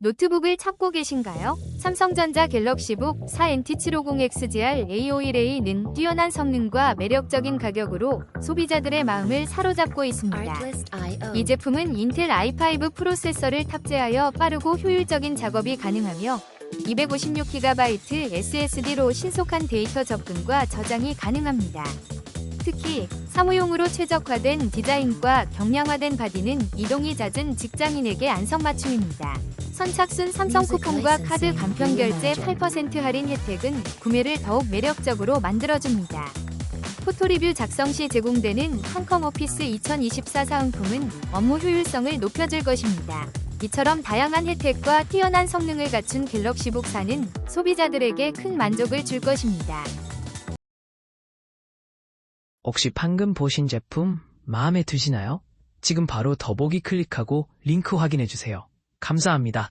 노트북을 찾고 계신가요? 삼성전자 갤럭시북 4NT750XGR A51A는 뛰어난 성능과 매력적인 가격으로 소비자들의 마음을 사로잡고 있습니다. 이 제품은 인텔 i5 프로세서를 탑재하여 빠르고 효율적인 작업이 가능하며 256GB SSD로 신속한 데이터 접근과 저장이 가능합니다. 특히 사무용으로 최적화된 디자인과 경량화된 바디는 이동이 잦은 직장인에게 안성맞춤입니다. 선착순 삼성 쿠폰과 카드 간편 결제 8% 할인 혜택은 구매를 더욱 매력적으로 만들어줍니다. 포토리뷰 작성 시 제공되는 한컴 오피스 2024 사은품은 업무 효율성을 높여줄 것입니다. 이처럼 다양한 혜택과 뛰어난 성능을 갖춘 갤럭시북 4는 소비자들에게 큰 만족을 줄 것입니다. 혹시 방금 보신 제품 마음에 드시나요? 지금 바로 더보기 클릭하고 링크 확인해 주세요. 감사합니다.